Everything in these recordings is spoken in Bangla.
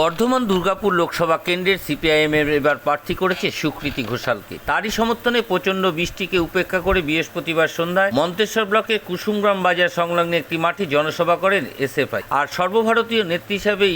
বর্ধমান দুর্গাপুর লোকসভা কেন্দ্রের সিপিআইএমের এবার প্রার্থী করেছে সুকৃতি ঘোষালকে। তারই সমর্থনে প্রচণ্ড বৃষ্টিকে উপেক্ষা করে বৃহস্পতিবার সন্ধ্যায় মন্তেশ্বর ব্লকে কুসুমগ্রাম বাজার সংলগ্ন একটি মাঠে জনসভা করেন এসএফআই। আর সর্বভারতীয় নেত্রী হিসাবে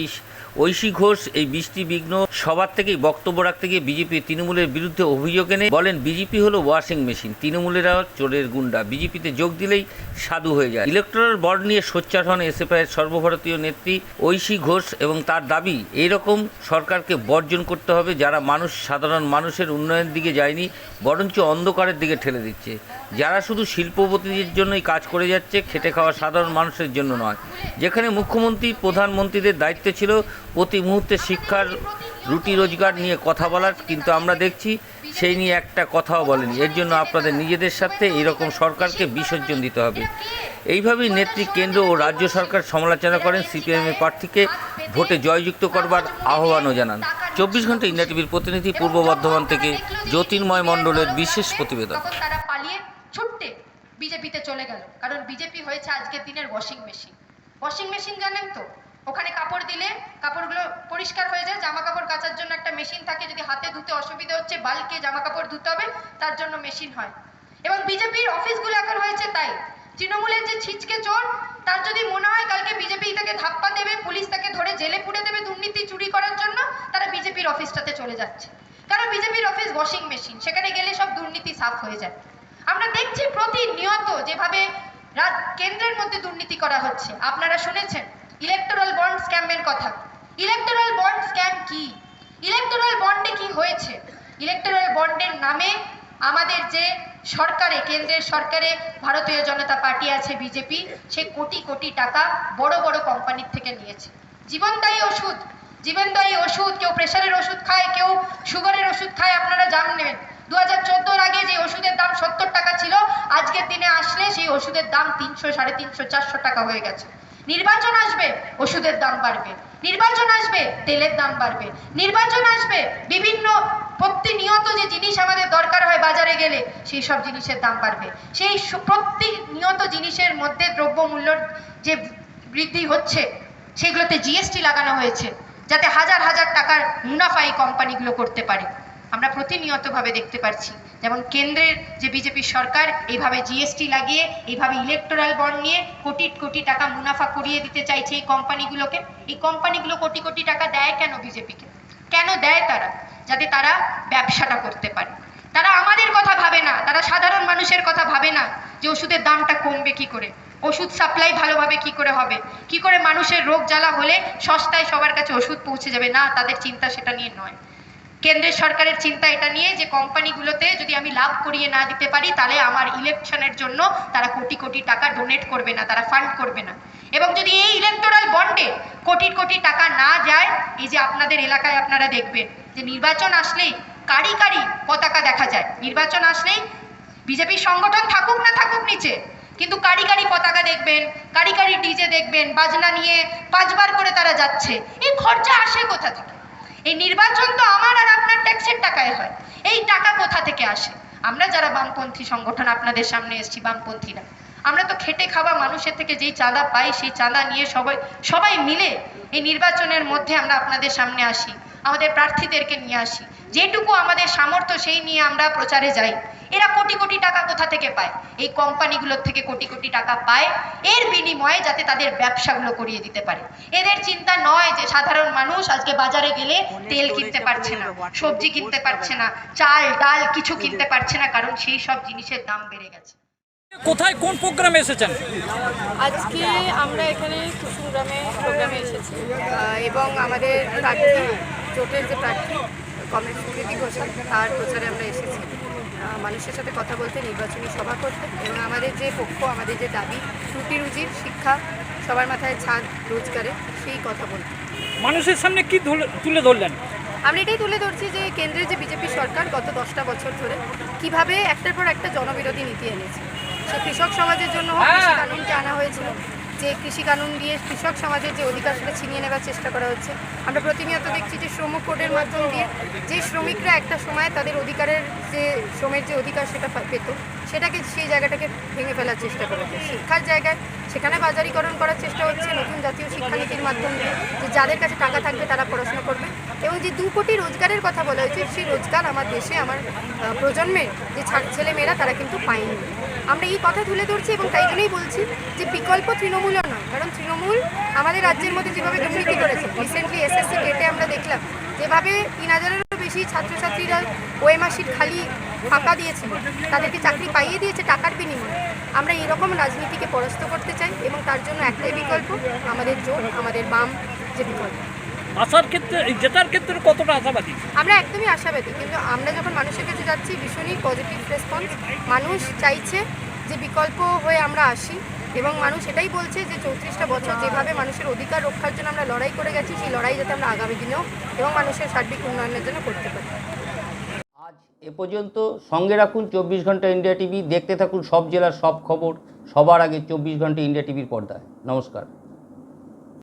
ঐশী ঘোষ এই বৃষ্টি বিঘ্ন সবার থেকেই বক্তব্য রাখতে গিয়ে বিজেপি তৃণমূলের বিরুদ্ধে অভিযোগ এনে বলেন, বিজেপি হলো ওয়াশিং মেশিন, তৃণমূলেরা চোরের গুন্ডা। বিজেপিতে যোগ দিলেই সাধু হয়ে যায়। ইলেকট্রাল বর্ড নিয়ে সোচ্চার হন এসএফআইয়ের সর্বভারতীয় নেত্রী ঐশী ঘোষ এবং তার দাবি এইরকম সরকারকে বর্জন করতে হবে যারা মানুষ, সাধারণ মানুষের উন্নয়নের দিকে যায়নি, বরঞ্চ অন্ধকারের দিকে ঠেলে দিচ্ছে। যারা শুধু শিল্পপতিদের জন্যই কাজ করে যাচ্ছে, খেটে খাওয়া সাধারণ মানুষের জন্য নয়। যেখানে মুখ্যমন্ত্রী, প্রধানমন্ত্রীদের দায়িত্ব ছিল প্রতি মুহূর্তে শিক্ষার রুটি রোজগার নিয়ে কথা বলার, কিন্তু আমরা দেখছি সেই নিয়ে একটা কথাও বলেনি। এর জন্য আপনাদের নিজেদের সাথে এরকম সরকারকে বিসর্জন দিতে হবে। এইভাবেই নেত্রী কেন্দ্র ও রাজ্য সরকার সমালোচনা করেন সিপিএমের প্রার্থীকে। ভোটে জয়যুক্ত করবার আহ্বানও জানান। চব্বিশ ঘণ্টা ইন্ডিয়া টিভির প্রতিনিধি পূর্ব বর্ধমান থেকে জ্যোতির্ময় মণ্ডলের বিশেষ প্রতিবেদন। তারা পালিয়ে ছুটতে বিজেপিতে চলে গেল। কারণ বিজেপি হয়েছে আজকের দিনের ওয়াশিং মেশিন ওয়াশিং মেশিন জানেন তো? ওখানে কাপড় দিলে কাপড়গুলো পরিষ্কার হয়ে যায় জামা কাপড় কাচার জন্য একটা মেশিন থাকে, যদি হাতে ধুতে অসুবিধা হচ্ছে বালকে জামা কাপড় ধুতে হবে, তার জন্য মেশিন হয়। এবং বিজেপির অফিসগুলো এখন হয়েছে তাই। তৃণমূলের যে ছিচকে চোর, তার যদি মনে হয় কালকে বিজেপি তাকে ধাপ্পা দেবে, পুলিশ তাকে ধরে জেলে পুড়ে দেবে দুর্নীতি চুরি করার জন্য, তারা বিজেপির অফিসটাতে চলে যাচ্ছে। কারণ বিজেপির অফিস ওয়াশিং মেশিন সেখানে গেলে সব দুর্নীতি সাফ হয়ে যায়। আমরা দেখছি প্রতিনিয়ত যেভাবে কেন্দ্রের মধ্যে দুর্নীতি করা হচ্ছে। আপনারা শুনেছেন? ইলেকটোরাল বন্ড স্ক্যামের কথা। ইলেকটোরাল বন্ড স্ক্যাম কি? ইলেকটোরাল বন্ডে কি হয়েছে? ইলেকটোরাল বন্ডের নামে আমাদের যে সরকারে, কেন্দ্রের সরকারে ভারতীয় জনতা পার্টি আছে, বিজেপি, সে কোটি কোটি টাকা বড় বড় কোম্পানির থেকে নিয়েছে। জীবনদায়ী ওষুধ। জীবনদায়ী ওষুধ, কেউ প্রেশারের ওষুধ খায়, কেউ সুগারের ওষুধ খায়, আপনারা জানবেন দু হাজার চোদ্দোর আগে যে ওষুধের দাম সত্তর টাকা ছিল, আজকের দিনে আসলে সেই ওষুধের দাম তিনশো, সাড়ে তিনশো, চারশো টাকা হয়ে গেছে। নির্বাচন আসবে, ওষুধের দাম বাড়বে। নির্বাচন আসবে, তেলের দাম বাড়বে। নির্বাচন আসবে, বিভিন্ন প্রতিনিয়ত যে জিনিস আমাদের দরকার হয় বাজারে গেলে, সেই সব জিনিসের দাম বাড়বে। সেই প্রতিনিয়ত জিনিসের মধ্যে দ্রব্যমূল্যর যে বৃদ্ধি হচ্ছে, সেগুলোতে জিএসটি লাগানো হয়েছে, যাতে হাজার হাজার টাকার মুনাফা এই কোম্পানিগুলো করতে পারে। আমরা প্রতিনিয়তভাবে দেখতে পাচ্ছি যেমন কেন্দ্রের যে বিজেপি সরকার, এইভাবে জিএসটি লাগিয়ে, এইভাবে ইলেকটোরাল বন্ড নিয়ে কোটি কোটি টাকা মুনাফা করিয়ে দিতে চাইছে এই কোম্পানিগুলোকে। এই কোম্পানিগুলো কোটি কোটি টাকা দেয় কেন বিজেপিকে? কেন দেয় তারা? যাতে তারা ব্যবসাটা করতে পারে। তারা আমাদের কথা ভাবে না, তারা সাধারণ মানুষের কথা ভাবে না যে ওষুধের দামটা কমবে কি করে? ওষুধ সাপ্লাই ভালোভাবে কি করে হবে? কি করে মানুষের রোগ জ্বালা হলে সস্তায় সবার কাছে ওষুধ পৌঁছে যাবে? না, তাদের চিন্তা সেটা নিয়ে নয়। কেন্দ্রের সরকারের চিন্তা এটা নিয়ে যে কোম্পানিগুলোতে যদি আমি লাভ করিয়ে না দিতে পারি, তাহলে আমার ইলেকশনের জন্য তারা কোটি কোটি টাকা ডোনেট করবে না, তারা ফান্ড করবে না। এবং যদি এই ইলেকটোরাল বন্ডে কোটি কোটি টাকা না যায়, এই যে আপনাদের এলাকায় আপনারা দেখবেন যে নির্বাচন আসলেই কারি কারি পতাকা দেখা যায়। নির্বাচন আসলেই বিজেপি সংগঠন থাকুক না থাকুক নিচে, কিন্তু কারি কারি পতাকা দেখবেন, কারি কারি ডিজে দেখবেন, বাজনা নিয়ে পাঁচবার করে তারা যাচ্ছে। এই খরচা আসে কোথা থেকে? এই নির্বাচন তো আমার আর আপনার ট্যাক্সের টাকায় হয়। এই টাকা কোথা থেকে আসে? আমরা যারা বামপন্থী সংগঠন আপনাদের সামনে এসেছি বামপন্থীরা আমরা তো খেটে খাওয়া মানুষের থেকে যেই চাঁদা পাই, সেই চাঁদা নিয়ে সবাই সবাই মিলে এই নির্বাচনের মধ্যে আমরা আপনাদের সামনে আসি, আমাদের প্রার্থীদেরকে নিয়ে আসি। যেটুকু আমাদের সামর্থ্য সেই নিয়ে আমরা প্রচারে যাই। এরা কোটি কোটি টাকা কোথা থেকে পায়? এই কোম্পানিগুলোর থেকে কোটি কোটি টাকা পায় এর বিনিময়ে যাতে তাদের ব্যবসাগুলো করিয়ে দিতে পারে। এদের চিন্তা নয় যে সাধারণ মানুষ আজকে বাজারে গেলে তেল কিনতে পারছে না সবজি কিনতে পারছে না চাল ডাল কিছু কিনতে পারছে না কারণ সেই সব জিনিসের দাম বেড়ে গেছে। কোথায় কোন প্রোগ্রামে এসেছেন? আজকে আমরা এখানে কুসুমগ্রামে প্রোগ্রামে এসেছি। এবং আমাদের প্রার্থী জোটের যে প্রার্থী কমরেড সুকৃতি ঘোষাল তার প্রচারে আমরা এসেছি। মানুষের সাথে কথা বলতে নির্বাচনী সভা করতে এবং আমাদের যে পক্ষ আমাদের যে দাবি রুটি রুজির শিক্ষা সবার মাথায় ছাদ রোজগারে সেই কথা বলতে। মানুষের সামনে কি তুলে ধরলেন? আমরা এটাই তুলে ধরছি যে কেন্দ্রের যে বিজেপি সরকার গত দশটা বছর ধরে কীভাবে একটার পর একটা জনবিরোধী নীতি এনেছে। সে কৃষক সমাজের জন্য হোক কৃষি কানুনকে আনা হয়েছিল যে কৃষি কানুন দিয়ে কৃষক সমাজের যে অধিকার সেটা ছিনিয়ে নেবার চেষ্টা করা হচ্ছে। আমরা প্রতিনিয়ত দেখছি যে শ্রম কোডের মাধ্যম দিয়ে যে শ্রমিকরা একটা সময় তাদের অধিকারের যে, শ্রমের যে অধিকার সেটা পেত, সেটাকে সেই জায়গাটাকে ভেঙে ফেলার চেষ্টা করা হচ্ছে। শিক্ষার জায়গায় সেখানে বাজারীকরণ করার চেষ্টা হচ্ছে, নতুন জাতীয় শিক্ষানীতির মাধ্যমে যে যাদের কাছে টাকা থাকবে তারা পড়াশোনা এবং যে দু কোটি রোজগারের কথা বলা হয়েছে, সেই রোজগার আমার দেশে, আমার প্রজন্মের যে ছা- ছেলেমেয়েরা, তারা কিন্তু পায়নি। আমরা এই কথা তুলে ধরছি এবং তাই জন্যই বলছি যে বিকল্প তৃণমূলও নয়, কারণ তৃণমূল আমাদের রাজ্যের মধ্যে যেভাবে দুর্নীতি করেছে রিসেন্টলি এসএসসি কেটে আমরা দেখলাম, যেভাবে তিন হাজারেরও বেশি ছাত্রছাত্রীরা ওএমআর সিট খালি ফাঁকা দিয়েছিল, তাদেরকে চাকরি পাইয়ে দিয়েছে টাকার বিনিময়ে। আমরা এরকম রাজনীতিকে পরাস্ত করতে চাই এবং তার জন্য একটাই বিকল্প, আমাদের জোট, আমাদের বাম যে বিকল্প। আসার ক্ষেত্রে জেতার ক্ষেত্রে কতটা আশাবাদী? আমরা একদমই আশাবাদী কিন্তু আমরা যখন মানুষের কাছে যাচ্ছি ভীষণই পজিটিভ রেসপন্স মানুষ চাইছে যে বিকল্প হয়ে আমরা আসি এবং মানুষ এটাই বলছে যে চৌত্রিশটা বছর যেভাবে মানুষের অধিকার রক্ষার জন্য আমরা লড়াই করে গেছি সেই লড়াই যাতে আমরা আগামী দিনেও এবং মানুষের সার্বিক উন্নয়নের জন্য করতে পারি। আজ এ পর্যন্ত সঙ্গে রাখুন চব্বিশ ঘণ্টা ইন্ডিয়া টিভি। দেখতে থাকুন সব জেলার সব খবর সবার আগে চব্বিশ ঘণ্টা ইন্ডিয়া টিভির পর্দায়। নমস্কার।